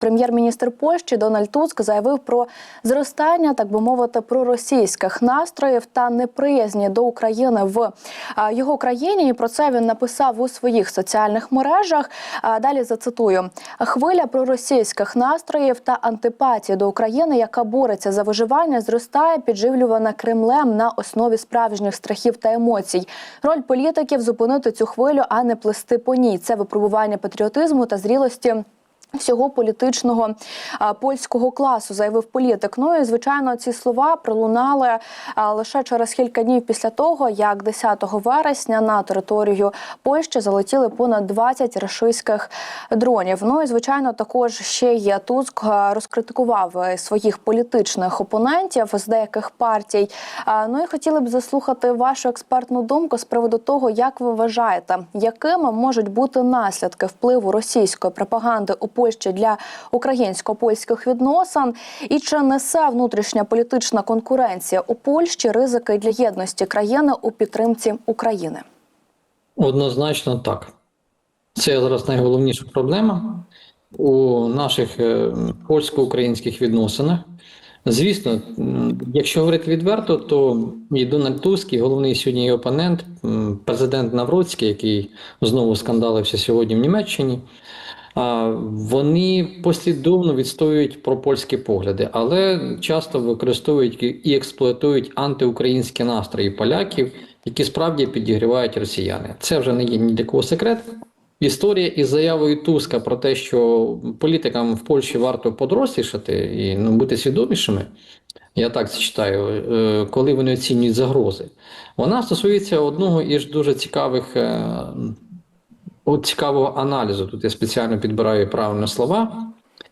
Прем'єр-міністр Польщі Дональд Туск заявив про зростання, так би мовити, проросійських настроїв та неприязні до України в його країні. І про це він написав у своїх соціальних мережах. Далі зацитую: хвиля проросійських настроїв та антипатії до України, яка бореться за виживання, зростає, підживлювана Кремлем на основі справжніх страхів та емоцій. Роль політиків зупинити цю хвилю, а не плести по ній. Це випробування патріотизму та зрілості. Всього політичного польського класу заявив політик. Ну і звичайно, ці слова пролунали лише через кілька днів після того, як 10 вересня на територію Польщі залетіли понад 20 рашистських дронів. Ну і звичайно, також ще є Туск розкритикував своїх політичних опонентів з деяких партій. Ну і хотіли б заслухати вашу експертну думку з приводу того, як ви вважаєте, якими можуть бути наслідки впливу російської пропаганди у Польщі для українсько-польських відносин, і чи несе внутрішня політична конкуренція у Польщі ризики для єдності країни у підтримці України? Однозначно так. Це зараз найголовніша проблема у наших е, польсько-українських відносинах. Звісно, якщо говорити відверто, то і Дональд Туск, і головний сьогодні його опонент, президент Навроцький, який знову скандалився сьогодні в Німеччині, вони послідовно відстоюють пропольські погляди, але часто використовують і- експлуатують антиукраїнські настрої поляків, які справді підігрівають росіяни. Це вже не є ні для кого секрет. Історія із заявою Туска про те, що політикам в Польщі варто подорослішати і ну, бути свідомішими. Я так це читаю, е, коли вони оцінюють загрози. Вона стосується одного із дуже цікавих е, от цікавого аналізу. Тут я спеціально підбираю правильні слова,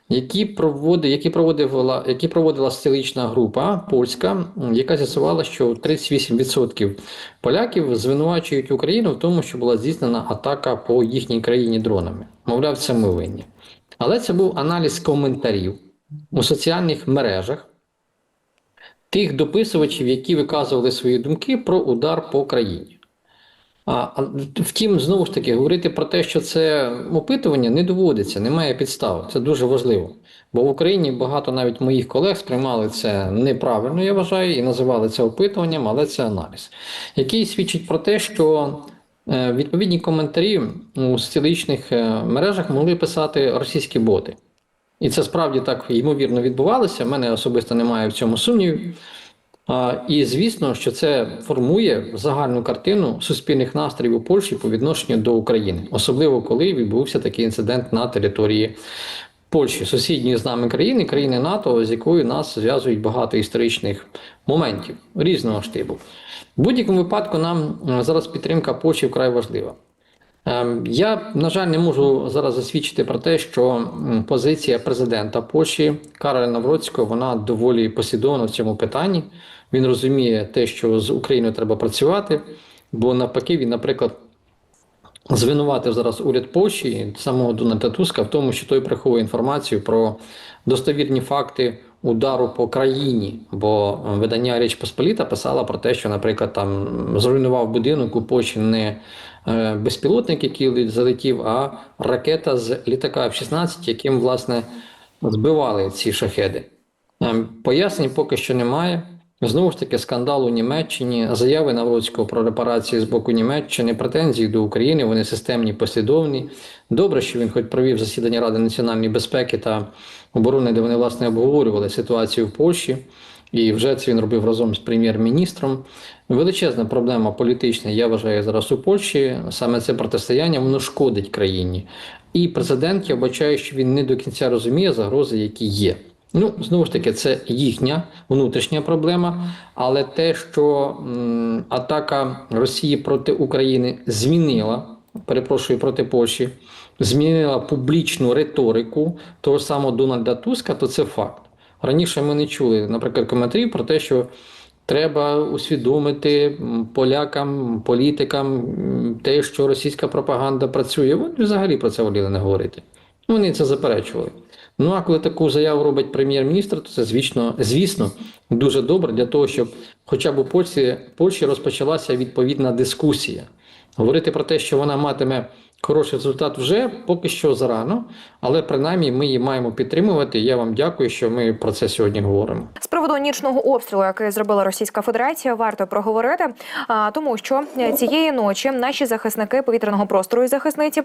які проводить, які проводила, які проводила столична група польська, яка з'ясувала, що 38% поляків звинувачують Україну в тому, що була здійснена атака по їхній країні дронами. Мовляв, це ми винні. Але це був аналіз коментарів у соціальних мережах тих дописувачів, які виказували свої думки про удар по країні. А, втім, знову ж таки, говорити про те, що це опитування не доводиться, немає підстав. Це дуже важливо. Бо в Україні багато навіть моїх колег сприймали це неправильно, я вважаю, і називали це опитуванням, але це аналіз, який свідчить про те, що е, відповідні коментарі у соціологічних е, мережах могли писати російські боти. І це справді так ймовірно відбувалося. У мене особисто немає в цьому сумнівів. І звісно, що це формує загальну картину суспільних настроїв у Польщі по відношенню до України, особливо коли відбувся такий інцидент на території Польщі, сусідньої з нами країни, країни НАТО, з якою нас зв'язують багато історичних моментів різного штибу. В будь-якому випадку нам е, зараз підтримка Польщі вкрай важлива. Ем, Я, на жаль, не можу зараз засвідчити про те, що позиція президента Польщі Кароля Навроцького вона доволі послідовна в цьому питанні. Він розуміє те, що з Україною треба працювати, бо навпаки, він, наприклад, звинуватив зараз уряд Польщі самого Дональда Туска в тому, що той приховує інформацію про достовірні факти удару по країні. Бо е, видання Річ Посполіта писала про те, що, наприклад, там зруйнував будинок у Польщі не е, безпілотник, який залетів, а ракета з літака F-16, яким власне збивали ці шахеди. Ем, Пояснень поки що немає. Знову ж таки, скандал у Німеччині, заяви Навроцького про репарації з боку Німеччини, претензії до України, вони системні, послідовні. Добре, що він хоч провів засідання Ради національної безпеки та оборони, де вони власне обговорювали ситуацію в Польщі. І вже це він робив разом з прем'єр-міністром. Величезна проблема політична, я вважаю, зараз у Польщі. Саме це протистояння воно шкодить країні. І президент, я бачаю, що він не до кінця розуміє загрози, які є. Ну, знову ж таки, це їхня внутрішня проблема, але те, що атака Росії проти України змінила, перепрошую проти Польщі, змінила публічну риторику того самого Дональда Туска, то це факт. Раніше ми не чули, наприклад, коментарів про те, що треба усвідомити полякам, політикам те, що російська пропаганда працює. Вони взагалі про це воліли не говорити. Вони це заперечували. Ну а коли таку заяву робить прем'єр-міністр, то це звісно, звісно дуже добре для того, щоб хоча б у Польщі, Польщі розпочалася відповідна дискусія. Говорити про те, що вона матиме Хороший результат вже поки що зарано, але принаймні ми її маємо підтримувати. Я вам дякую, що ми про це сьогодні говоримо. З приводу нічного обстрілу, який зробила Російська Федерація, варто проговорити, а, тому що цієї ночі наші захисники повітряного простору і захисниці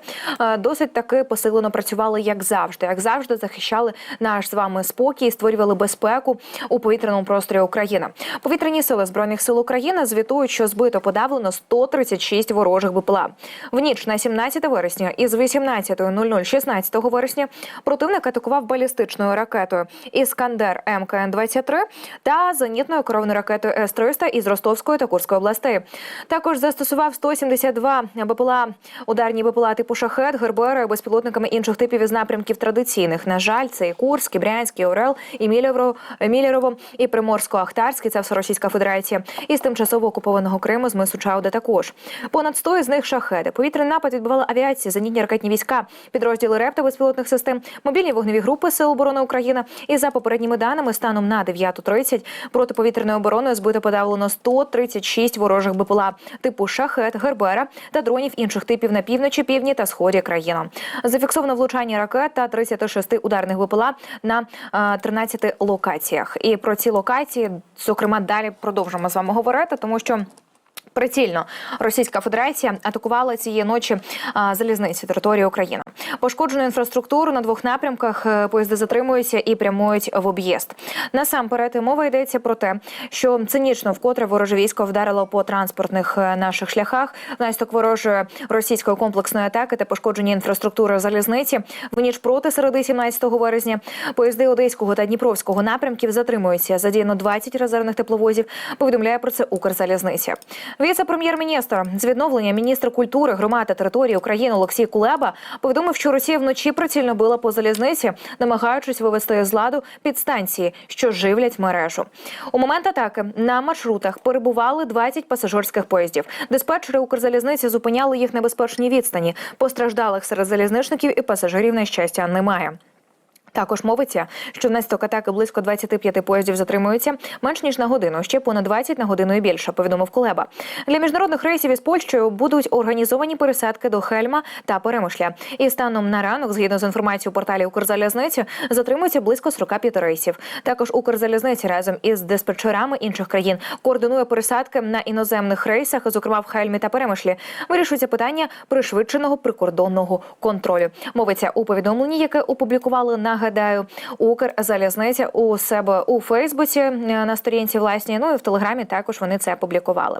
досить таки посилено працювали, як завжди, як завжди, захищали наш з вами спокій, створювали безпеку у повітряному просторі України. Повітряні сили збройних сил України звітують, що збито подавлено 136 ворожих БПЛА. В ніч на 17 вересня із 18.00 16 вересня противник атакував балістичною ракетою Іскандер МКН 23 та зенітною керованою ракетою С-300 із Ростовської та Курської областей. Також застосував 172 БПЛА, ударні БПЛА типу Шахет, Гербери, безпілотниками інших типів із напрямків традиційних. На жаль, це і Курськ, і Орел, і Мілєрово, і Приморсько-Ахтарський, це все Російська Федерація, і з тимчасово окупованого Криму з мису Чауда також. Понад 100 із них шахеди. Повітряний напад відбувала авіація, зенітні ракетні війська, підрозділи РЕП та безпілотних систем, мобільні вогневі групи Сил оборони України. І за попередніми даними, станом на 9.30 протиповітряною обороною збито подавлено 136 ворожих БПЛА типу Шахет, Гербера та дронів інших типів на півночі, півдні та сході країни. Зафіксовано влучання ракет та 36 ударних БПЛА на е, 13 локаціях. І про ці локації, зокрема, далі продовжимо з вами говорити, тому що. Прицільно Російська Федерація атакувала цієї ночі залізниці території України. Пошкоджену інфраструктуру на двох напрямках е, поїзди затримуються і прямують в об'їзд. Насамперед мова йдеться про те, що цинічно вкотре вороже військо вдарило по транспортних е, наших шляхах. Внаслідок ворожої російської комплексної атаки та пошкодження інфраструктури залізниці в ніч проти середи 17 березня. Поїзди Одеського та Дніпровського напрямків затримуються. Задіяно 20 резервних тепловозів. Повідомляє про це Укрзалізниця. Віце-прем'єр-міністр з відновлення міністр культури, громад та території України Олексій Кулеба повідомив, що Росія вночі прицільно била по залізниці, намагаючись вивести з ладу підстанції, що живлять мережу. У момент атаки на маршрутах перебували 20 пасажирських поїздів. Диспетчери Укрзалізниці зупиняли їх на безпечній відстані. Постраждалих серед залізничників і пасажирів на щастя немає. Також мовиться, що внаслідок атаки близько 25 поїздів затримуються менш ніж на годину, ще понад 20 на годину і більше. Повідомив Кулеба. Для міжнародних рейсів із Польщею будуть організовані пересадки до Хельма та Перемишля. І станом на ранок, згідно з інформацією порталі Укрзалізниці, затримується близько 45 рейсів. Також Укрзалізниця разом із диспетчерами інших країн координує пересадки на іноземних рейсах, зокрема в Хельмі та Перемишлі. Вирішується питання пришвидшеного прикордонного контролю. Мовиться у повідомленні, яке опублікували нагадаю Укрзалізниця у себе у Фейсбуці е, на сторінці власній. Ну і в Телеграмі також вони це публікували.